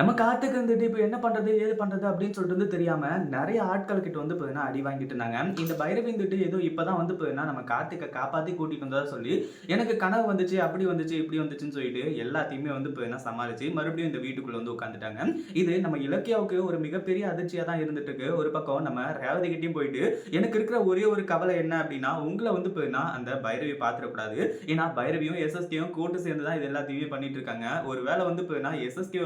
நம்ம காத்துக்கு இருந்துட்டு இப்போ என்ன பண்ணுறது ஏது பண்ணுறது அப்படின்னு சொல்லிட்டு வந்து தெரியாமல் நிறைய ஆட்கள் கிட்ட வந்து போயினா அடி வாங்கிட்டு இருந்தாங்க. இந்த பைரவி வந்துட்டு ஏதோ இப்போ தான் வந்து போயினா நம்ம காத்துக்க காப்பாற்றி கூட்டிட்டு வந்ததா சொல்லி எனக்கு கனவு வந்துச்சு அப்படி வந்துச்சு இப்படி வந்துச்சுன்னு சொல்லிட்டு எல்லாத்தையுமே வந்து போயினா சமாளிச்சு மறுபடியும் இந்த வீட்டுக்குள்ளே வந்து உட்காந்துட்டாங்க இது நம்ம இலக்கியாவுக்கு ஒரு மிகப்பெரிய அதிர்ச்சியாக தான் இருந்துட்டு இருக்கு. ஒரு பக்கம் நம்ம ரேவதி கிட்டேயும் போயிட்டு எனக்கு இருக்கிற ஒரே ஒரு கவலை என்ன அப்படின்னா உங்களை வந்து போயினா அந்த பைரவி பார்த்துடக்கூடாது. ஏன்னா பைரவியும் எஸ்எஸ்கேயும் கூட்டு சேர்ந்து தான் இது எல்லாத்தையுமே பண்ணிட்டு இருக்காங்க. ஒருவேளை வந்து போயினா எஸ்எஸ்கே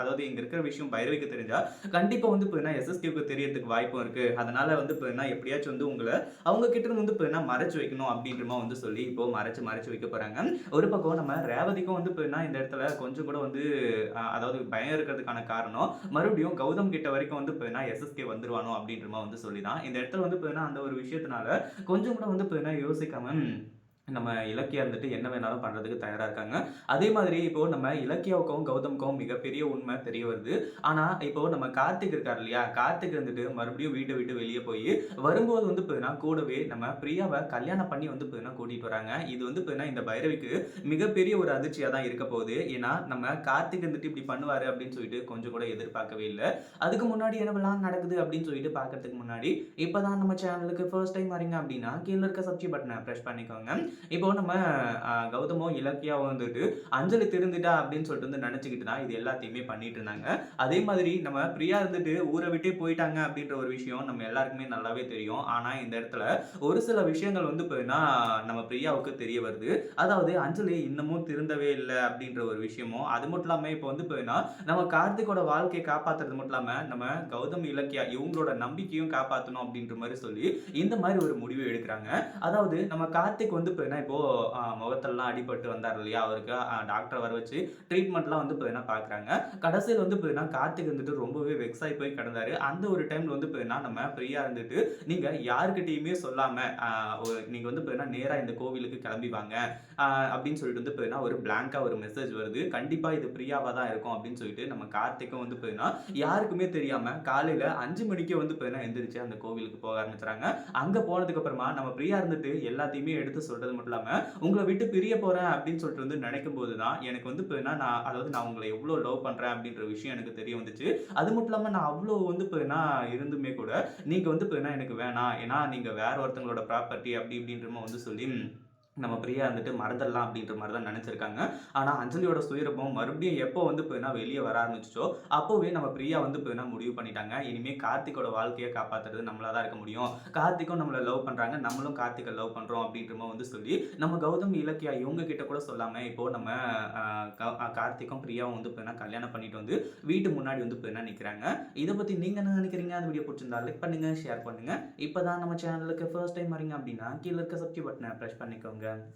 அதாவது இங்க இருக்கிற விஷயம் பைரவிக்கு தெரிஞ்சா கண்டிப்பாக வந்து போயினா எஸ்எஸ்கேவுக்கு தெரியறதுக்கு வாய்ப்பும் இருக்குது அதனால் வந்து போயினா எப்படியாச்சும் வந்து உங்களை அவங்க கிட்ட இருந்து வந்து போயினா மறைச்சு வைக்கணும் அப்படின்றமா வந்து சொல்லி இப்போ மறைச்சு மறைச்சு வைக்க போகிறாங்க ஒரு பக்கம் நம்ம ரேவதிக்கும் வந்து இப்போன்னா இந்த இடத்துல கொஞ்சம் கூட வந்து அதாவது பயம் இருக்கிறதுக்கான காரணம் மறுபடியும் கௌதம் கிட்ட வரைக்கும் வந்து இப்போன்னா எஸ்எஸ்கே வந்துருவானோ அப்படின்றமா வந்து சொல்லி தான் இந்த இடத்துல வந்து போயினா அந்த ஒரு விஷயத்தினால கொஞ்சம் கூட வந்து போயினா யோசிக்காம நம்ம இலக்கியா இருந்துட்டு என்ன வேணாலும் பண்ணுறதுக்கு தயாராக இருக்காங்க. அதே மாதிரி இப்போ நம்ம இலக்கியாவுக்கும் கௌதமுக்கும் மிகப்பெரிய உண்மை தெரிய வருது. ஆனால் இப்போ நம்ம கார்த்திக் இருக்கார் இல்லையா? கார்த்திக் இருந்துட்டு மறுபடியும் வீட்டை விட்டு வெளியே போய் வரும்போது வந்து போயினா கூடவே நம்ம பிரியாவை கல்யாணம் பண்ணி வந்து பார்த்தீங்கன்னா கூட்டிட்டு வராங்க. இது வந்து பார்த்தீங்கன்னா இந்த பைரவிக்கு மிகப்பெரிய ஒரு அதிர்ச்சியாக தான் இருக்க போகுது. ஏன்னா நம்ம கார்த்திக் இருந்துட்டு இப்படி பண்ணுவார் அப்படின்னு சொல்லிட்டு கொஞ்சம் கூட எதிர்பார்க்கவே இல்லை. அதுக்கு முன்னாடி என்னவெல்லாம் நடக்குது அப்படின்னு சொல்லிட்டு பார்க்கறதுக்கு முன்னாடி இப்போ தான் நம்ம சேனலுக்கு ஃபர்ஸ்ட் டைம் வரீங்க அப்படின்னா கீழே இருக்க சப்ஜி பட்டனை ப்ரெஸ் பண்ணிக்கோங்க. இப்போ நம்ம கௌதமும் கௌதமோ வந்துட்டு அஞ்சலி திருந்துட்டா அப்படின்னு சொல்லிட்டு வந்து நினச்சிக்கிட்டு தான் இது எல்லாத்தையுமே பண்ணிட்டு இருந்தாங்க. அதே மாதிரி நம்ம பிரியா இருந்துட்டு ஊரை விட்டே போயிட்டாங்க அப்படின்ற ஒரு விஷயம் நம்ம எல்லாருக்குமே நல்லாவே தெரியும். ஆனால் இந்த இடத்துல ஒரு சில விஷயங்கள் வந்து போயின்னா நம்ம பிரியாவுக்கு தெரிய வருது. அதாவது அஞ்சலி இன்னமும் திருந்தவே இல்லை அப்படின்ற ஒரு விஷயமும் அது மட்டும் இல்லாமல் இப்போ வந்து போயின்னா நம்ம கார்த்திகோட வாழ்க்கையை காப்பாத்துறது மட்டும் இல்லாமல் நம்ம கௌதம் இலக்கியா இவங்களோட நம்பிக்கையும் காப்பாற்றணும் அப்படின்ற மாதிரி சொல்லி இந்த மாதிரி ஒரு முடிவு எடுக்கிறாங்க. அதாவது நம்ம கார்த்திக் வந்து இப்போ என்ன இப்போ முகத்தெல்லாம் அடிபட்டு வந்தார் இல்லையா அவருக்கு டாக்டரை வர வச்சு ட்ரீட்மெண்ட்லாம் வந்து இப்போ என்ன பார்க்குறாங்க கடைசியில் வந்து இப்போ என்ன கார்த்திக் வந்துட்டு ரொம்பவே வெக்ஸ் ஆகி போய் கிடந்தாரு. அந்த ஒரு டைம்ல வந்து இப்போ என்ன நம்ம ஃப்ரீயா இருந்துட்டு நீங்க யாருக்கிட்டேயுமே சொல்லாம நீங்கள் ஒரு- நீங்க வந்து இப்போ என்ன நேரா இந்த கோவிலுக்கு கிளம்பி வாங்க அப்படின்னு சொல்லிட்டு வந்து இப்போ என்ன ஒரு பிளாங்காக ஒரு மெசேஜ் வருது. கண்டிப்பாக இது பிரியாவா தான் இருக்கும் அப்படின்னு சொல்லிட்டு நம்ம கார்த்திக்கும் வந்து இப்போ என்ன யாருக்குமே தெரியாம காலையில் அஞ்சு மணிக்கே வந்து இப்போ என்ன எந்திரிச்சு அந்த கோவிலுக்கு போக ஆரம்பிச்சுறாங்க. அங்க போனதுக்கு அப்புறமா நம்ம ஃப்ரீயாக இருந்துட்டு எல்லாத்தையுமே எடுத்து சொல்றது மட்டும் இல்லாம உங்களை விட்டு பிரிய போறேன் அப்படின்னு சொல்லிட்டு வந்து நினைக்கும் போது தான் எனக்கு வந்து இப்போ என்ன நான் அதாவது நான் உங்களை எவ்வளோ லவ் பண்றேன் அப்படின்ற விஷயம் எனக்கு தெரிய வந்துச்சு. அது மட்டும் இல்லாம நான் அவ்வளோ வந்து இப்போ என்ன இருந்துமே கூட நீங்க வந்து இப்போ என்ன எனக்கு வேணாம். ஏன்னா நீங்க வேற ஒருத்தங்களோட ப்ராப்பர்ட்டி அப்படி இப்படின்றமா வந்து சொல்லி நம்ம பிரியா வந்துட்டு மறந்துடலாம் அப்படின்ற மாதிரி தான் நினச்சிருக்காங்க. ஆனால் அஞ்சலியோட சுயரூபம் மறுபடியும் எப்போ வந்து போயினா வெளியே வர ஆரம்பிச்சிச்சோ அப்போவே நம்ம பிரியா வந்து போயினா முடிவு பண்ணிட்டாங்க. இனிமேல் கார்த்திகோட வாழ்க்கையை காப்பாற்றுறது நம்மளாக தான் இருக்க முடியும். கார்த்திக்கும் நம்மளை லவ் பண்ணுறாங்க நம்மளும் கார்த்திகை லவ் பண்ணுறோம் அப்படின்ற மாதிரி வந்து சொல்லி நம்ம கௌதம் இலக்கியா இவங்க கிட்ட கூட சொல்லாமல் இப்போ நம்ம கார்த்திக்கும் பிரியாவும் வந்து போயினா கல்யாணம் பண்ணிட்டு வந்து வீட்டு முன்னாடி வந்து போயினா நிற்கிறாங்க இதை பற்றி நீங்கள் என்ன நினைக்கிறீங்க? அந்த வீடியோ பிடிச்சிருந்தா லைக் பண்ணுங்க ஷேர் பண்ணுங்க. இப்போ தான் நம்ம சேனலுக்கு ஃபர்ஸ்ட் டைம் வரீங்க அப்படின்னா கீழே இருக்க சப்ஸ்கிரைப் பட்டனை ப்ரெஸ் பண்ணிக்கோங்க. then